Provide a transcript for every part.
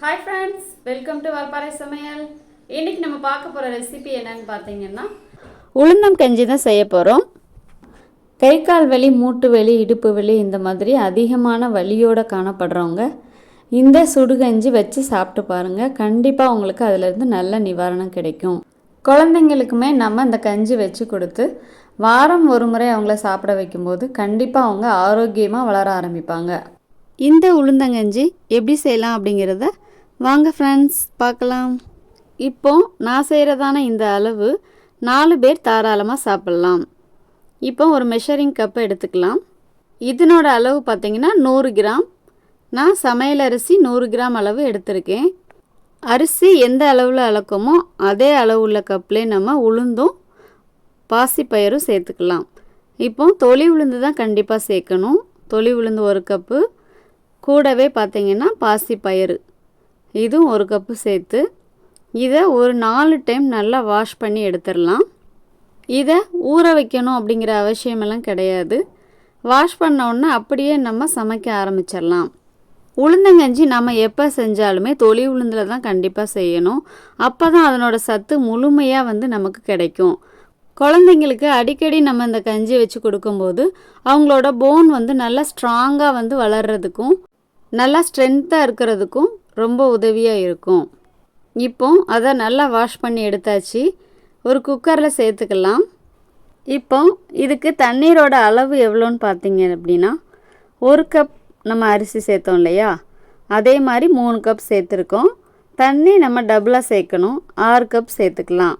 Hi friends welcome to Valparai சமையல் இன்னைக்கு நம்ம பார்க்க போகிற ரெசிபி என்னன்னு பார்த்தீங்கன்னா உளுந்தம் கஞ்சி தான் செய்ய போகிறோம் கை கால் வலி மூட்டு வலி இடுப்பு வலி இந்த மாதிரி அதிகமான வலியோடு காணப்படுறவங்க இந்த சுடுகஞ்சி வச்சு சாப்பிட்டு பாருங்கள் கண்டிப்பாக உங்களுக்கு அதிலிருந்து நல்ல நிவாரணம் கிடைக்கும். குழந்தைங்களுக்குமே நம்ம இந்த கஞ்சி வச்சு கொடுத்து வாரம் ஒரு முறை அவங்கள சாப்பிட வைக்கும்போது கண்டிப்பாக அவங்க ஆரோக்கியமாக வளர ஆரம்பிப்பாங்க. இந்த உளுந்தங்கஞ்சி எப்படி செய்யலாம் அப்படிங்கிறத வாங்க ஃப்ரெண்ட்ஸ் பார்க்கலாம். இப்போ நான் செய்கிறதான இந்த அளவு நாலு பேர் தாராளமாக சாப்பிட்லாம். இப்போ ஒரு மெஷரிங் கப்பு எடுத்துக்கலாம். இதனோட அளவு பார்த்திங்கன்னா நூறு கிராம். நான் சமையல் அரிசி நூறு கிராம் அளவு எடுத்திருக்கேன். அரிசி எந்த அளவில் அளக்குமோ அதே அளவு உள்ள கப்லேயே நம்ம உளுந்தும் பாசிப்பயிரும் சேர்த்துக்கலாம். இப்போ தொளி உளுந்து தான் கண்டிப்பாக சேர்க்கணும். தொளி உளுந்து ஒரு கப்பு கூடவே பார்த்தீங்கன்னா பாசிப்பயிறு. இதுவும் ஒரு கப்பு சேர்த்து இதை ஒரு நாலு டைம் நல்லா வாஷ் பண்ணி எடுத்துடலாம். இதை ஊற வைக்கணும் அப்படிங்கிற அவசியமெல்லாம் கிடையாது. வாஷ் பண்ண அப்படியே நம்ம சமைக்க ஆரம்பிச்சிடலாம். உளுந்தங்கஞ்சி நம்ம எப்போ செஞ்சாலுமே தொளி உளுந்தில் தான் கண்டிப்பாக செய்யணும். அப்போ தான் அதனோட சத்து முழுமையாக வந்து நமக்கு கிடைக்கும். குழந்தைங்களுக்கு அடிக்கடி நம்ம இந்த கஞ்சி வச்சு கொடுக்கும்போது அவங்களோட போன் வந்து நல்லா ஸ்ட்ராங்காக வந்து வளர்கிறதுக்கும் நல்லா ஸ்ட்ரென்த்தாக இருக்கிறதுக்கும் ரொம்ப உதவியாக இருக்கும். இப்போ அதை நல்லா வாஷ் பண்ணி எடுத்தாச்சு. ஒரு குக்கரில் சேர்த்துக்கலாம். இப்போ இதுக்கு தண்ணீரோட அளவு எவ்வளோன்னு பார்த்தீங்க அப்படின்னா ஒரு கப் நம்ம அரிசி சேர்த்தோம் இல்லையா? அதே மாதிரி மூணு கப் சேர்த்துருக்கோம். தண்ணி நம்ம டபுளாக சேர்க்கணும். ஆறு கப் சேர்த்துக்கலாம்.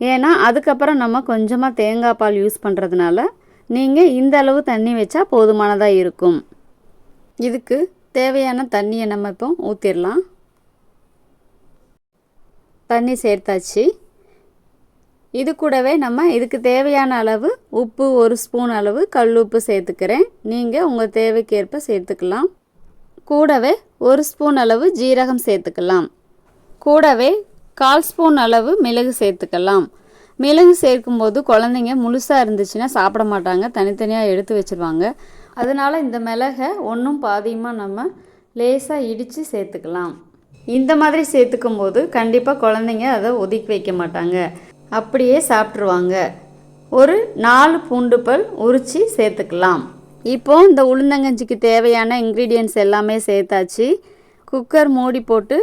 ஏன்னா அதுக்கப்புறம் நம்ம கொஞ்சமாக தேங்காய் பால் யூஸ் பண்ணுறதுனால நீங்கள் இந்த அளவு தண்ணி வச்சா போதுமானதாக இருக்கும். இதுக்கு தேவையான தண்ணியை நம்ம இப்போ ஊற்றிடலாம் தண்ணி சேர்த்தாச்சு. இது கூடவே நம்ம இதுக்கு தேவையான அளவு உப்பு ஒரு ஸ்பூன் அளவு கல் உப்பு சேர்த்துக்கிறேன். நீங்கள் உங்கள் தேவைக்கேற்ப சேர்த்துக்கலாம். கூடவே ஒரு ஸ்பூன் அளவு ஜீரகம் சேர்த்துக்கலாம். கூடவே கால் ஸ்பூன் அளவு மிளகு சேர்த்துக்கலாம். மிளகு சேர்க்கும்போது குழந்தைங்க முழுசாக இருந்துச்சுன்னா சாப்பிட மாட்டாங்க. தனித்தனியாக எடுத்து வச்சுருவாங்க. அதனால் இந்த மிளகை ஒன்றும் பாதியமாக நம்ம லேசாக இடித்து சேர்த்துக்கலாம். இந்த மாதிரி சேர்த்துக்கும் போது கண்டிப்பாக குழந்தைங்க அதை ஒதுக்கி வைக்க மாட்டாங்க. அப்படியே சாப்பிட்ருவாங்க ஒரு நாலு பூண்டு பல் உரித்து சேர்த்துக்கலாம். இப்போ இந்த உளுந்தங்கஞ்சிக்கு தேவையான இன்க்ரீடியன்ஸ் எல்லாமே சேர்த்தாச்சு. குக்கர் மூடி போட்டு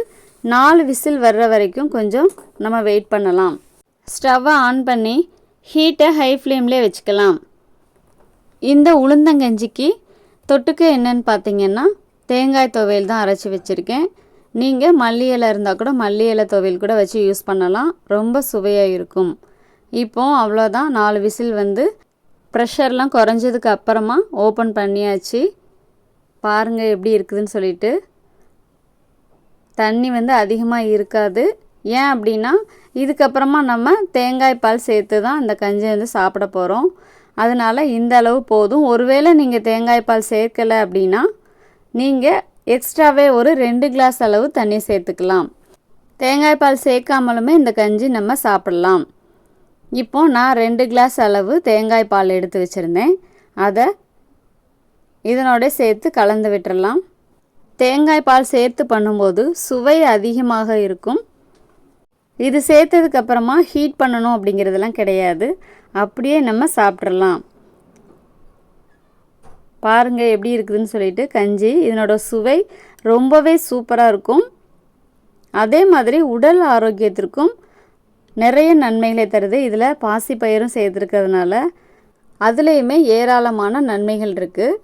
நாலு விசில் வர்ற வரைக்கும் கொஞ்சம் நம்ம வெயிட் பண்ணலாம். ஸ்டவ்வை ஆன் பண்ணி ஹீட்டை ஹை ஃப்ளேம்லேயே வச்சுக்கலாம். இந்த உளுந்தங்கஞ்சிக்கு தொட்டுக்க என்னன்னு பார்த்தீங்கன்னா தேங்காய் துவையல் தான் அரைச்சி வச்சுருக்கேன். நீங்கள் மல்லி இலை இருந்தால் கூட மல்லி இலை துவையல் கூட வச்சு யூஸ் பண்ணலாம். ரொம்ப சுவையாக இருக்கும். இப்போ அவ்வளோதான் நாலு விசில் வந்து ப்ரெஷர்லாம் குறைஞ்சதுக்கு அப்புறமா ஓப்பன் பண்ணியாச்சு. பாருங்கள் எப்படி இருக்குதுன்னு சொல்லிட்டு. தண்ணி வந்து அதிகமாக இருக்காது. ஏன் அப்படின்னா இதுக்கப்புறமா நம்ம தேங்காய் பால் சேர்த்து தான் அந்த கஞ்சி வந்து சாப்பிட போகிறோம் அதனால் இந்த அளவு போதும். ஒருவேளை நீங்கள் தேங்காய் பால் சேர்க்கலை அப்படின்னா நீங்கள் எக்ஸ்ட்ராவே ஒரு ரெண்டு கிளாஸ் அளவு தண்ணி சேர்த்துக்கலாம். தேங்காய் பால் சேர்க்காமலுமே இந்த கஞ்சி நம்ம சாப்பிடலாம். இப்போ நான் ரெண்டு கிளாஸ் அளவு தேங்காய் பால் எடுத்து வச்சுருந்தேன். அதை இதனோட சேர்த்து கலந்து விட்டுறலாம். தேங்காய் பால் சேர்த்து பண்ணும்போது சுவை அதிகமாக இருக்கும். இது சேர்த்ததுக்கப்புறமா ஹீட் பண்ணணும் அப்படிங்கிறதெல்லாம் கிடையாது. அப்படியே நம்ம சாப்பிட்றலாம் பாருங்கள் எப்படி இருக்குதுன்னு சொல்லிட்டு கஞ்சி இதனோட சுவை ரொம்பவே சூப்பராக இருக்கும். அதே மாதிரி உடல் ஆரோக்கியத்திற்கும் நிறைய நன்மைகளை தருது. இதில் பாசிப்பயிரும் சேர்த்துருக்கிறதுனால அதுலேயுமே ஏராளமான நன்மைகள் இருக்குது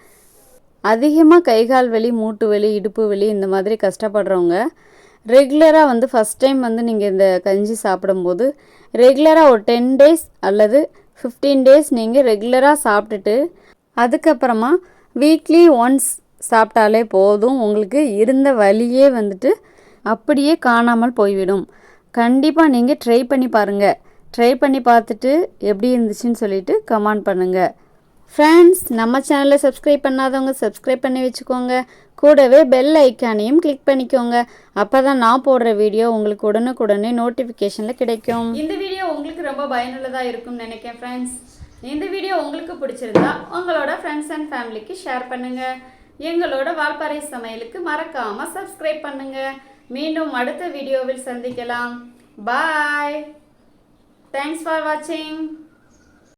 அதிகமாக கைகால் வலி மூட்டு வலி இடுப்பு வலி இந்த மாதிரி கஷ்டப்படுறவங்க ரெகுலராக வந்து ஃபஸ்ட் டைம் வந்து நீங்கள் இந்த கஞ்சி சாப்பிடும்போது ரெகுலராக ஒரு டென் டேஸ் அல்லது ஃபிஃப்டீன் டேஸ் நீங்கள் ரெகுலராக சாப்பிட்டுட்டு அதுக்கப்புறமா வீக்லி ஒன்ஸ் சாப்பிட்டாலே போதும். உங்களுக்கு இருந்த வலியே வந்துட்டு அப்படியே காணாமல் போய்விடும். கண்டிப்பாக நீங்கள் ட்ரை பண்ணி பாருங்கள் ட்ரை பண்ணி பார்த்துட்டு எப்படி இருந்துச்சுன்னு சொல்லிட்டு கமெண்ட் பண்ணுங்கள் ஃப்ரெண்ட்ஸ் நம்ம சேனலை சப்ஸ்கிரைப் பண்ணாதவங்க சப்ஸ்கிரைப் பண்ணி வச்சுக்கோங்க. கூடவே பெல் ஐக்கானையும் கிளிக் பண்ணிக்கோங்க. அப்போ தான் நான் போடுற வீடியோ உங்களுக்கு உடனுக்குடனே நோட்டிஃபிகேஷனில் கிடைக்கும். இந்த வீடியோ உங்களுக்கு ரொம்ப பயனுள்ளதாக இருக்கும்னு நினைக்கிறேன் ஃப்ரெண்ட்ஸ் இந்த வீடியோ உங்களுக்கு பிடிச்சிருந்தா உங்களோட ஃப்ரெண்ட்ஸ் அண்ட் ஃபேமிலிக்கு ஷேர் பண்ணுங்கள் எங்களோட வால்பாறை சமையலுக்கு மறக்காமல் சப்ஸ்கிரைப் பண்ணுங்கள் மீண்டும் அடுத்த வீடியோவில் சந்திக்கலாம். பாய் தேங்க்ஸ் ஃபார் வாட்சிங்